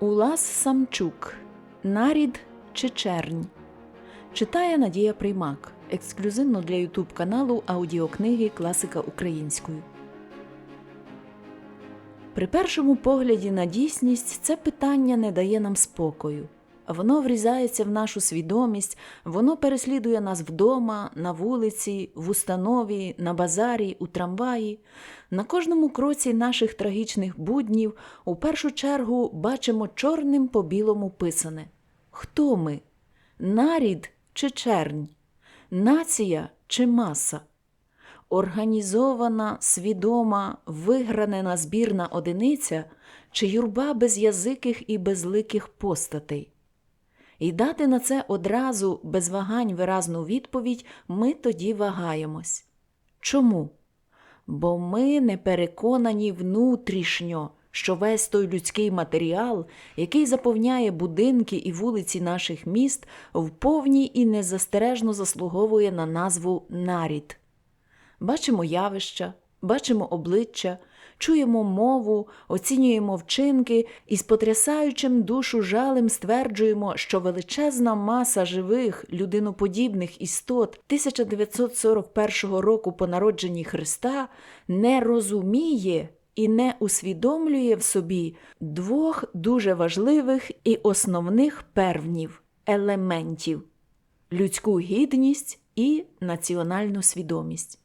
Улас Самчук Нарід чи чернь. Читає Надія Приймак. Ексклюзивно для Ютуб каналу аудіокниги Класика українською. При першому погляді на дійсність це питання не дає нам спокою. Воно врізається в нашу свідомість, воно переслідує нас вдома, на вулиці, в установі, на базарі, у трамваї. На кожному кроці наших трагічних буднів у першу чергу бачимо чорним по білому писане. Хто ми? Нарід чи чернь? Нація чи маса? Організована, свідома, вигранена збірна одиниця чи юрба безязиких і безликих постатей? І дати на це одразу без вагань виразну відповідь ми тоді вагаємось. Чому? Бо ми не переконані внутрішньо, що весь той людський матеріал, який заповняє будинки і вулиці наших міст, вповні і незастережно заслуговує на назву нарід. Бачимо явища, бачимо обличчя, чуємо мову, оцінюємо вчинки і з потрясаючим душу жалем стверджуємо, що величезна маса живих, людиноподібних істот 1941 року по народженні Христа не розуміє і не усвідомлює в собі двох дуже важливих і основних первнів елементів людську гідність і національну свідомість.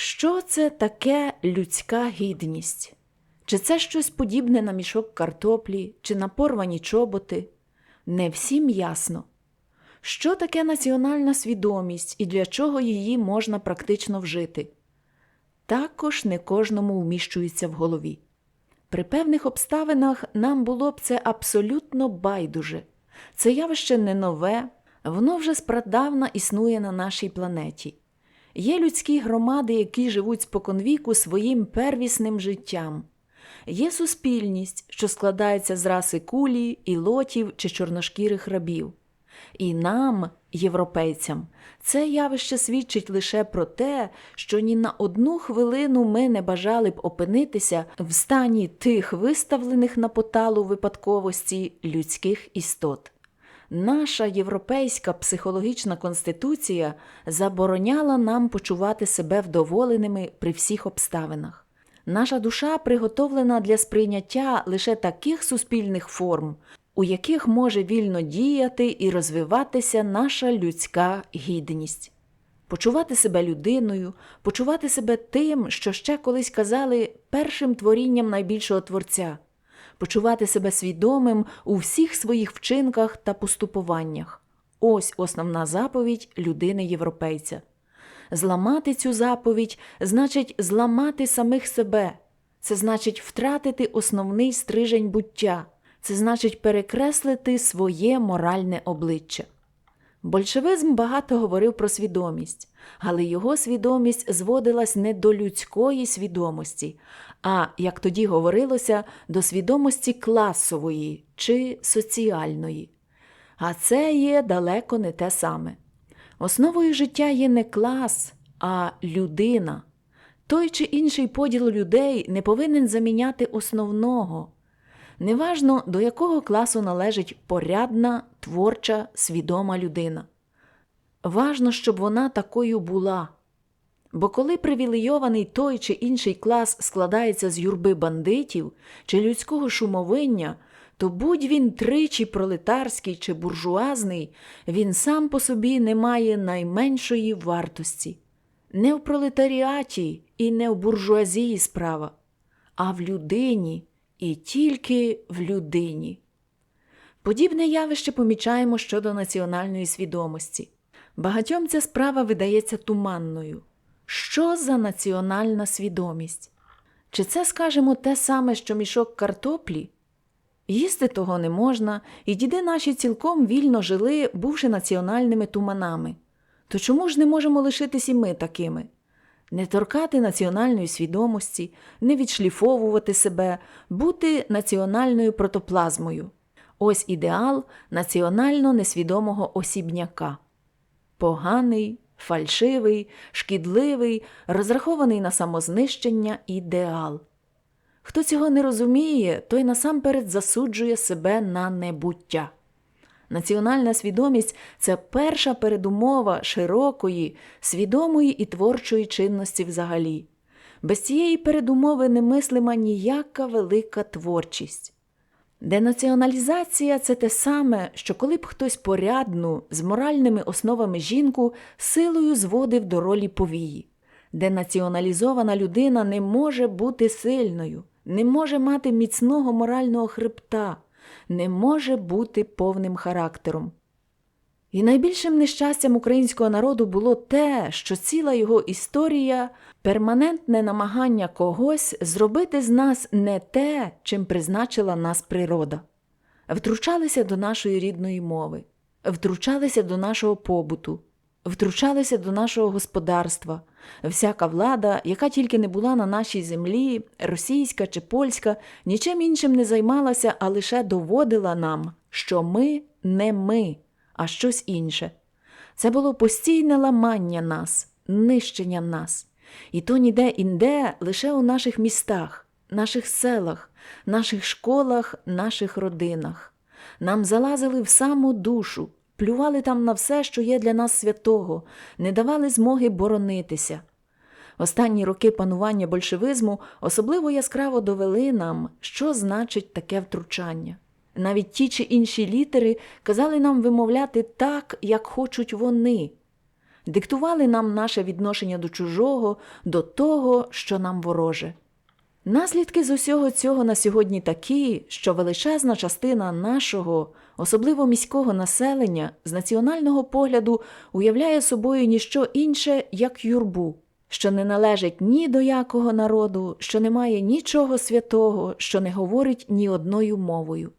Що це таке людська гідність? Чи це щось подібне на мішок картоплі, чи на порвані чоботи? Не всім ясно. Що таке національна свідомість і для чого її можна практично вжити? Також не кожному вміщується в голові. При певних обставинах нам було б це абсолютно байдуже. Це явище не нове, воно вже спрадавна існує на нашій планеті. Є людські громади, які живуть споконвіку своїм первісним життям. Є суспільність, що складається з раси кулі, ілотів чи чорношкірих рабів. І нам, європейцям, це явище свідчить лише про те, що ні на одну хвилину ми не бажали б опинитися в стані тих виставлених на поталу випадковості людських істот. Наша європейська психологічна конституція забороняла нам почувати себе вдоволеними при всіх обставинах. Наша душа приготовлена для сприйняття лише таких суспільних форм, у яких може вільно діяти і розвиватися наша людська гідність. Почувати себе людиною, почувати себе тим, що ще колись казали першим творінням найбільшого творця почувати себе свідомим у всіх своїх вчинках та поступуваннях. Ось основна заповідь людини європейця. Зламати цю заповідь значить зламати самих себе, це значить втратити основний стрижень буття, це значить перекреслити своє моральне обличчя. Большевизм багато говорив про свідомість, але його свідомість зводилась не до людської свідомості, а, як тоді говорилося, до свідомості класової чи соціальної. А це є далеко не те саме. Основою життя є не клас, а людина. Той чи інший поділ людей не повинен заміняти основного. Неважно, до якого класу належить порядна, творча, свідома людина. Важно, щоб вона такою була. Бо коли привілейований той чи інший клас складається з юрби бандитів чи людського шумовиння, то будь він тричі пролетарський чи буржуазний, він сам по собі не має найменшої вартості. Не в пролетаріаті і не в буржуазії справа, а в людині і тільки в людині. Подібне явище помічаємо щодо національної свідомості. Багатьом ця справа видається туманною. Що за національна свідомість? Чи це, скажемо, те саме, що мішок картоплі? Їсти того не можна, і діди наші цілком вільно жили, бувши національними туманами. То чому ж не можемо лишитись і ми такими? Не торкати національної свідомості, не відшліфовувати себе, бути національною протоплазмою. Ось ідеал національно несвідомого осібняка. Поганий, фальшивий, шкідливий, розрахований на самознищення ідеал. Хто цього не розуміє, той насамперед засуджує себе на небуття. Національна свідомість це перша передумова широкої, свідомої і творчої чинності взагалі. Без цієї передумови немислима ніяка велика творчість. Денаціоналізація це те саме, що коли б хтось порядну з моральними основами жінку силою зводив до ролі повії. Денаціоналізована людина не може бути сильною, не може мати міцного морального хребта, не може бути повним характером. І найбільшим нещастям українського народу було те, що ціла його історія перманентне намагання когось зробити з нас не те, чим призначила нас природа. Втручалися до нашої рідної мови, втручалися до нашого побуту, втручалися до нашого господарства. Всяка влада, яка тільки не була на нашій землі, російська чи польська, нічим іншим не займалася, а лише доводила нам, що ми не ми, а щось інше. Це було постійне ламання нас, нищення нас. І то ніде інде лише у наших містах, наших селах, наших школах, наших родинах. Нам залазили в саму душу, плювали там на все, що є для нас святого, не давали змоги боронитися. Останні роки панування большевизму особливо яскраво довели нам, що значить таке втручання. Навіть ті чи інші літери казали нам вимовляти так, як хочуть вони, диктували нам наше відношення до чужого, до того, що нам вороже. Наслідки з усього цього на сьогодні такі, що величезна частина нашого, особливо міського населення, з національного погляду уявляє собою ніщо інше, як юрбу, що не належить ні до якого народу, що не має нічого святого, що не говорить ні одною мовою.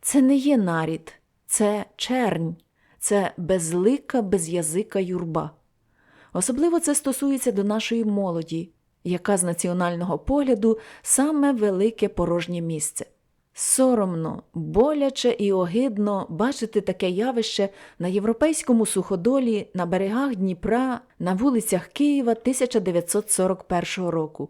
Це не є нарід, це чернь, це безлика, безязика юрба. Особливо це стосується до нашої молоді, яка з національного погляду саме велике порожнє місце. Соромно, боляче і огидно бачити таке явище на європейському суходолі на берегах Дніпра на вулицях Києва 1941 року.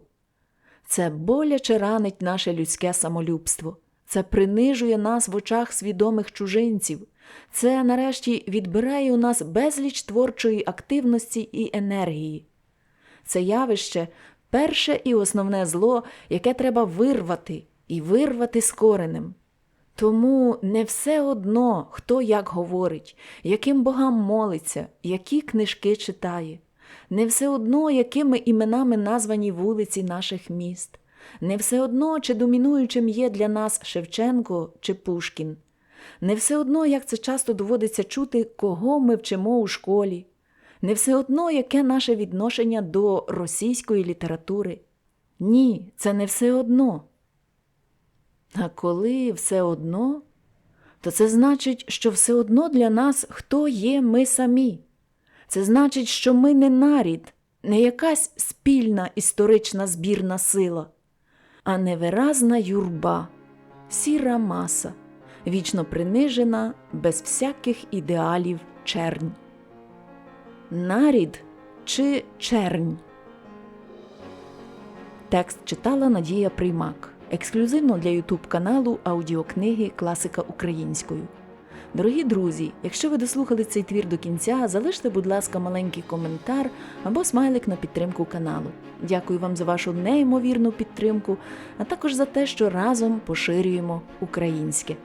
Це боляче ранить наше людське самолюбство. Це принижує нас в очах свідомих чужинців. Це, нарешті, відбирає у нас безліч творчої активності і енергії. Це явище перше і основне зло, яке треба вирвати і вирвати з коренем. Тому не все одно, хто як говорить, яким богам молиться, які книжки читає, не все одно, якими іменами названі вулиці наших міст. Не все одно, чи домінуючим є для нас Шевченко чи Пушкін. Не все одно, як це часто доводиться чути, кого ми вчимо у школі. Не все одно, яке наше відношення до російської літератури. Ні, це не все одно. А коли все одно, то це значить, що все одно для нас хто є ми самі. Це значить, що ми не нарід, не якась спільна історична збірна сила а невиразна юрба, сіра маса, вічно принижена, без всяких ідеалів чернь. Нарід чи чернь. Текст читала Надія Приймак. Ексклюзивно для Ютуб каналу аудіокниги Класика українською. Дорогі друзі, якщо ви дослухали цей твір до кінця, залиште, будь ласка, маленький коментар або смайлик на підтримку каналу. Дякую вам за вашу неймовірну підтримку, а також за те, що разом поширюємо українське.